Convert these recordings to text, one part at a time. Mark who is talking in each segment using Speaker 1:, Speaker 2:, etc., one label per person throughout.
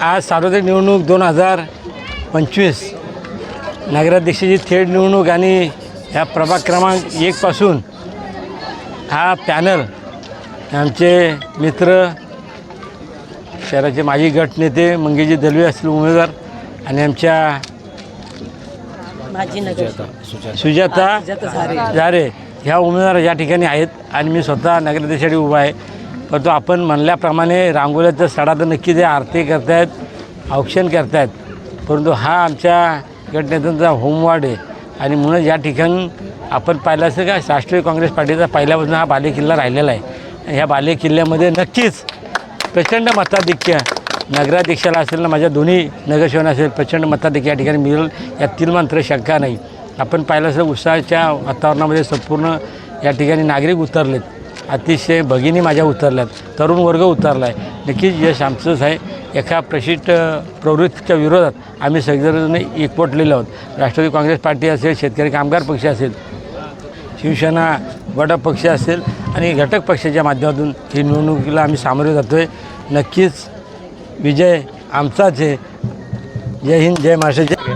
Speaker 1: आज सार्वत्रिक निवडणूक दोन हजार पंचवीस. नगराध्यक्षाची थेट निवडणूक आणि ह्या प्रभाग क्रमांक एकपासून हा पॅनल आमचे मित्र शहराचे माजी गटनेते मंगेजी दलवे असतील उमेदवार आणि आमच्या सुजाता
Speaker 2: झारे.
Speaker 1: झारे. ह्या उमेदवार या ठिकाणी आहेत आणि मी स्वतः नगराध्यक्षासाठी उभा आहे. परंतु आपण म्हणल्याप्रमाणे रांगोळ्याचा सडा तर नक्की ते आरती करतायत औक्षण करतायत. परंतु हा आमच्या गटनेत्यांचा होमवार्ड आहे. आणि म्हणून या ठिकाणी आपण पाहिलं असं का राष्ट्रीय काँग्रेस पार्टीचा पहिल्यापासून हा बालेकिल्ला राहिलेला आहे. ह्या बालेकिल्ल्यामध्ये नक्कीच प्रचंड मताधिक्य नगराध्यक्षाला असेल ना माझ्या दोन्ही नगरसेवना असेल प्रचंड मताधिक्य या ठिकाणी मिळेल यातील मात्र शंका नाही. आपण पाहिलं असं उत्साहाच्या वातावरणामध्ये संपूर्ण या ठिकाणी नागरिक उतरलेत. अतिशय भगिनी माझ्या उतरल्यात. तरुण वर्ग उतरला आहे नक्कीच यश आमचंच आहे. एका प्रशिष्ट प्रवृत्तीच्या विरोधात आम्ही सगळेजण एकवटलेलो आहोत. राष्ट्रवादी काँग्रेस पार्टी असेल शेतकरी कामगार पक्ष असेल शिवसेना वडा पक्ष असेल आणि घटक पक्षाच्या माध्यमातून ही निवडणुकीला आम्ही सामोरे जातो आहे नक्कीच विजय आमचाच आहे. जय हिंद जय महाराष्ट्र जय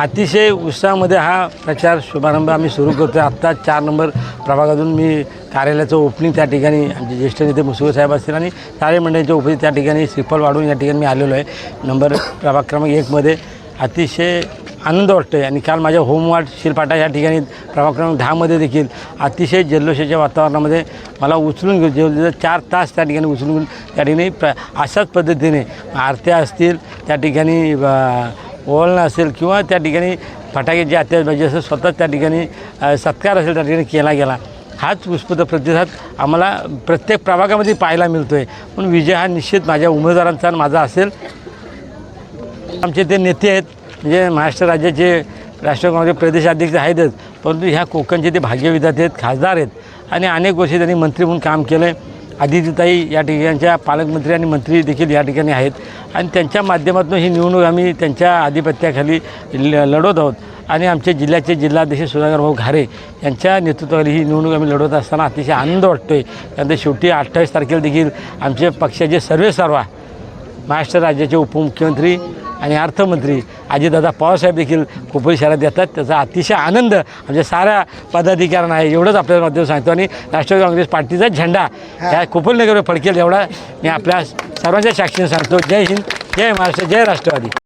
Speaker 1: अतिशय उत्साहामध्ये हा प्रचार शुभारंभ आम्ही सुरू करतो आहे आत्ता चार नंबर प्रभागातून मी कार्यालयाचं ओपनिंग त्या ठिकाणी आमचे ज्येष्ठ नेते मुसुळे साहेब असतील आणि ताळे मंडळाच्या उपस्थित त्या ठिकाणी श्रीफल वाढून या ठिकाणी मी आलेलो आहे. नंबर प्रभाग क्रमांक एकमध्ये अतिशय आनंद वाटतो आहे आणि काल माझ्या होमवार्ड शिलपाटा या ठिकाणी प्रभाग क्रमांक दहामध्ये देखील अतिशय जल्लोषाच्या वातावरणामध्ये मला उचलून घेऊ जेवढे चार तास त्या ठिकाणी उचलून घेऊन त्या ठिकाणी प्र अशाच पद्धतीने आरत्या असतील त्या ठिकाणी अ, ओळणं असेल किंवा त्या ठिकाणी फटाके जे आत्याबाजी असेल स्वतः त्या ठिकाणी सत्कार असेल त्या ठिकाणी केला गेला. हाच उत्स्फूर्त प्रतिसाद आम्हाला प्रत्येक प्रभागामध्ये पाहायला मिळतो आहे पण विजय हा निश्चित माझ्या उमेदवारांचा आणि माझा असेल. आमचे ते नेते आहेत म्हणजे महाराष्ट्र राज्याचे राष्ट्रीय काँग्रेस प्रदेशाध्यक्ष आहेतच. परंतु ह्या कोकणचे ते भाग्यविधाते आहेत खासदार आहेत. आणि अनेक वर्षे त्यांनी मंत्री म्हणून काम केलं आहे आदित्यताई या ठिकाणच्या पालकमंत्री आणि मंत्री देखील या ठिकाणी आहेत. आणि त्यांच्या माध्यमातून ही निवडणूक आम्ही त्यांच्या आधिपत्याखाली ल लढवत आहोत. आणि आमचे जिल्ह्याचे जिल्हाध्यक्ष सुधाकर भाऊ घारे यांच्या नेतृत्वाखाली ही निवडणूक आम्ही लढवत असताना अतिशय आनंद वाटतो आहे त्यानंतर शेवटी अठ्ठावीस तारखेला देखील आमचे पक्षाचे सर्वे सर्वा महाराष्ट्र राज्याचे उपमुख्यमंत्री आणि अर्थमंत्री अजितदादा पवारसाहेब देखील कोपरी शहरात येतात त्याचा अतिशय आनंद आमच्या साऱ्या पदाधिकाऱ्यांना आहे एवढंच आपल्याला माध्यम सांगतो. आणि राष्ट्रवादी काँग्रेस पार्टीचा झेंडा ह्या कोपरनगरवर फडकेल एवढा मी आपल्या सर्वांच्या साक्षीने सांगतो. जय हिंद जय महाराष्ट्र जय राष्ट्रवादी.